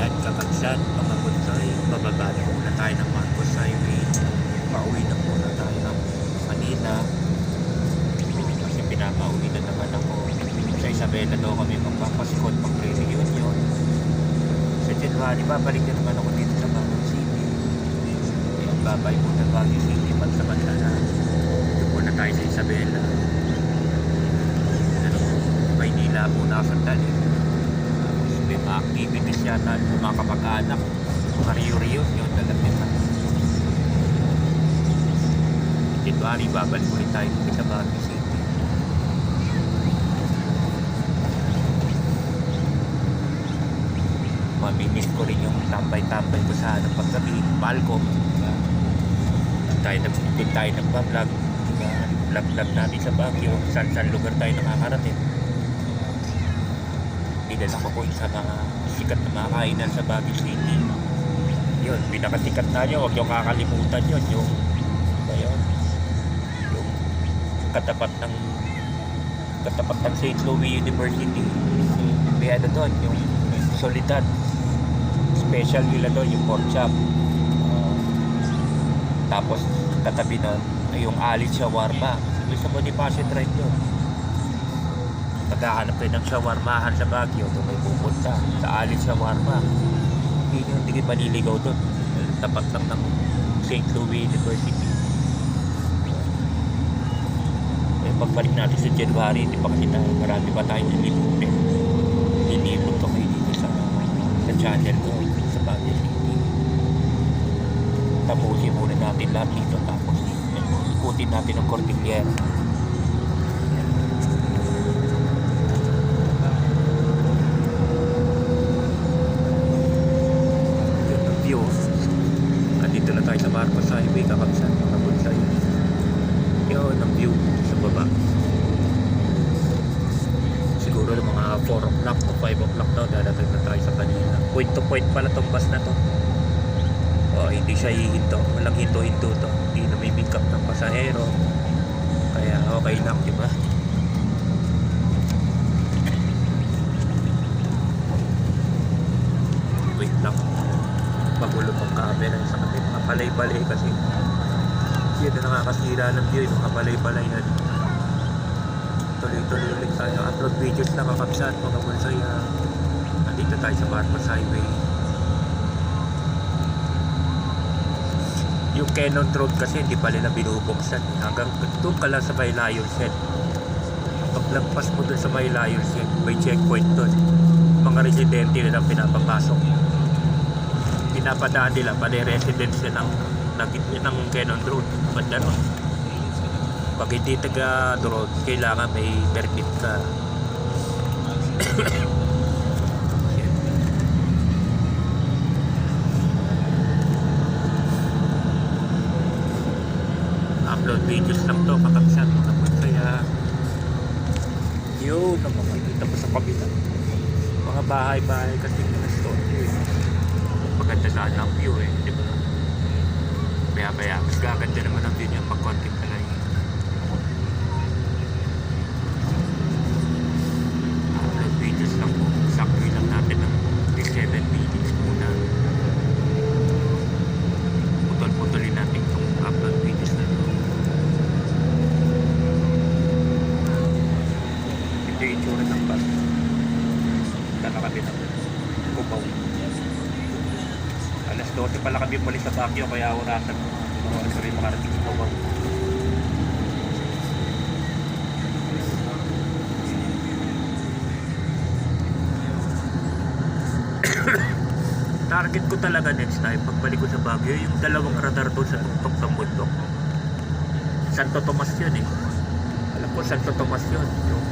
Yan, kakagsan, mga bunsoy. Bababa na muna tayo ng Marcos Highway. Pauwi na muna tayo ng Manila. Kasi pinapauwi na naman ako. Sa Isabela daw kami magpapaskot pag reunion. Sa January, babalik na naman ako dito sa Baguio City. Yan, babay muna Baguio City. Magsamantala. Dito muna tayo sa Isabela. Ano, Maynila muna ako sandali. Mga activities yata ng mga kapag-anak. Mga yun talagang na. January, babalik ulit tayo dito sa Baguio City. Mamimiss ko rin yung tambay-tambay ko sa ano, paggabi, palco. Diba? Tayo nag-vlog tayo nagpa-vlog. Diba? Vlog-vlog natin sa Baguio. Saan-saan lugar tayo nakakarating. Dinala ko po sa mga sikat na mga sa Baguio City. Yun, pinakasikat na nyo. Huwag nyo kakalimutan yun. Yung, ba yun? Yung katapat ng katapat ng St. Louis University. May ano doon, yung Solidad. Special nila doon, yung pork chop. Tapos, katabi ay yung Alid Shawarma. Yung sa Bonifacio Drive doon. Naghahanap kayo ng shawarmahan sa Baguio, doon may pupunta. Sa Alid Shawarma. Hindi nyo, hindi kayo maliligaw doon. Tapat lang ng St. Louis University. Eh, pagbalik natin sa January, hindi pa kasi tayo, marami pa tayong nilipunin. Nilipot ko kayo dito sa, sa channel ko, sa Baguio City. Tapusin muna natin lahat dito, tapos eh, ikutin natin ang Cordillera. Yun ang view. Andito na tayo sa Marcos Highway, kakabsan, mga bunsay. Yun ang view sa baba. Siguro mga 4 o'clock o 5 o'clock daw, dadating na tayo sa kanila. Point to point pala tong bus na to. O, hindi siya hihinto. Walang hinto-hinto to. Hindi na may pick up ng pasahero. Kaya okay lang, di ba? Wait lang. Magulo pang camera sa kapit. Mapalay-balay kasi. Yun na nakakasira ng view. Yung mapalay-balay yan. Tuloy-tuloy ulit tayo. Upload videos na kakapsat. Mga bulsay. ah. Nandito tayo sa Barpas Highway. Yung Canon Road kasi hindi pa nila binubuksan. Hanggang doon ka lang sa may Lions Head. Paglagpas mo doon sa may Lions Head, may checkpoint doon. Mga residente nilang pinapapasok. Pinapadaan nila pa residence ng, ng, ng Canon Road. Banda nun. Pag hindi taga road, kailangan may permit ka. Upload videos lang to kakabsat mga boy kaya yun ang makikita mo sa kabila. Mga bahay-bahay kasi mga store yun maganda sana ang view eh di ba? Kaya kaya mas gaganda naman ang view niya pag content ka lang upload videos lang po sakto lang natin ng 7 minutes muna putol-putulin natin itong upload videos na to ito yung itsura ng bus lalakabit ako kubaw alas 12 pala kami muli sa Baguio kaya orasan mo oras rin makarating sa kubaw target ko talaga next time pagbalik ko sa Baguio yung dalawang radar doon sa tuktok ng bundok. Santo Tomas yun eh. Alam ko Santo Tomas yun. Yung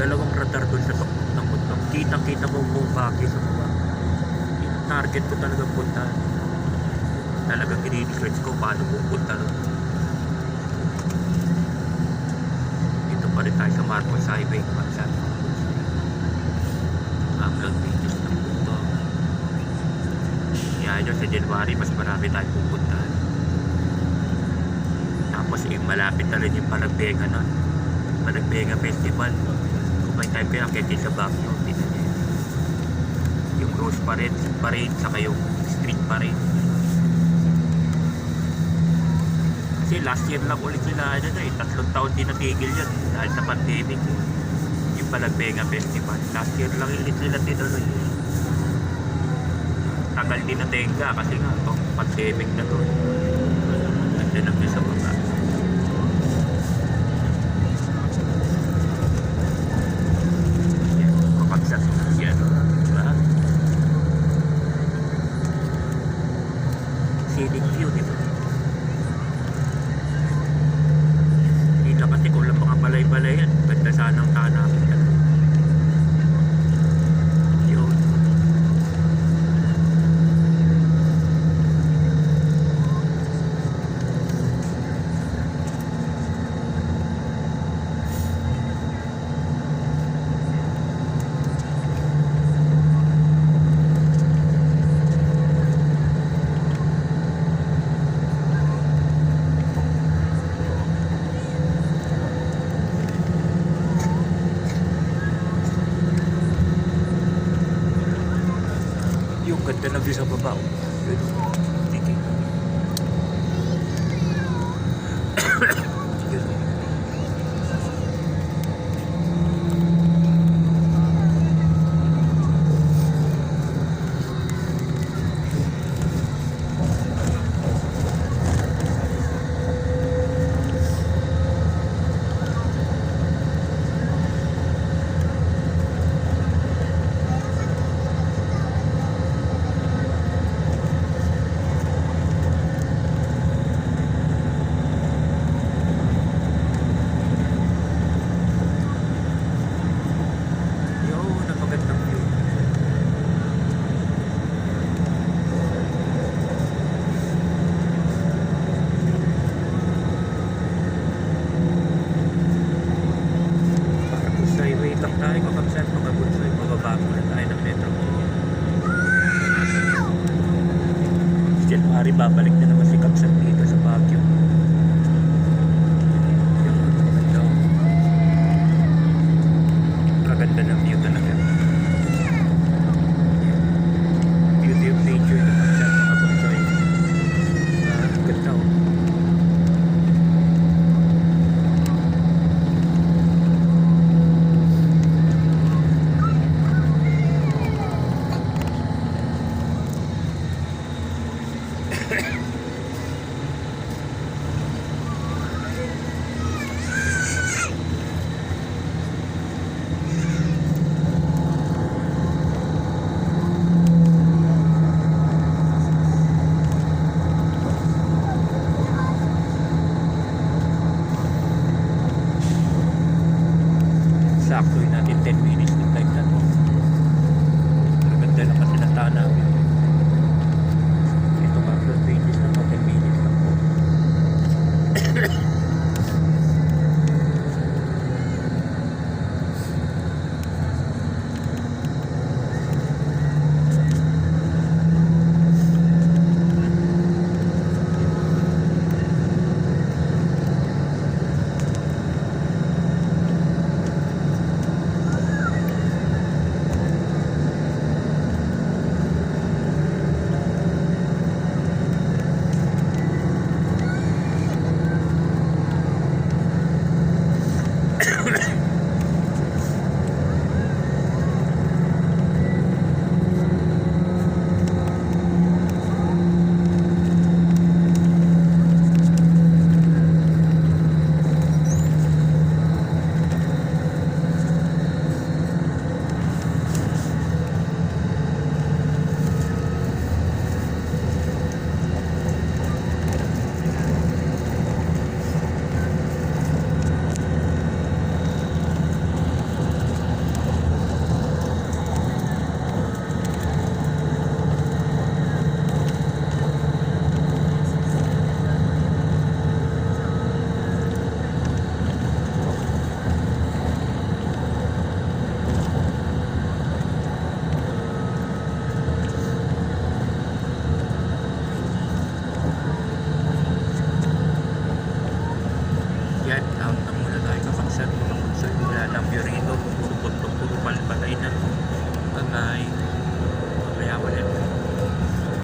dalawang radar doon sa tuktok ng bundok. Kitang kita mo buong Baguio sa baba yung target ko talaga punta talagang i-research ko paano pupunta doon dito pa rin tayo sa Marcos Highway Mansan upload videos ng bundok kaya nyo sa January mas marami tayong pupuntahan. Tapos eh, malapit na rin yung Paragbenga nun. Paragbenga Festival. Kung may kayo akit sa Baguio yun. yung road house pa rin, pa rin, saka yung street pa rin. Kasi last year lang ulit sila, ano na eh, tatlong taon din natigil yun dahil sa pandemic. Eh. Yung Palagbenga Festival. Last year lang ulit sila tinuloy. Eh. Tagal din na tenga kasi nga itong pandemic na to. Ganda ng view sa baba. Yan, kapagsak yan. Diba? Scenic view, di ba? Hindi na kasi kung lang mga balay-balay yan. Ganda sanang tanapin ka. Yun. Yung ganda view sa baba. oh. Yun. Yo, napagandang view. Para Busoy, wait lang tayo kakabsat mga Busoy. Bababa muna tayo ng Metro Manila. January, babalik na naman si Kapsat dito sa Baguio. Yung maganda. Kaganda ng view talaga. Beauty of nature ng Kapsat mga Busoy. Ah, ganda oh. Sakto yun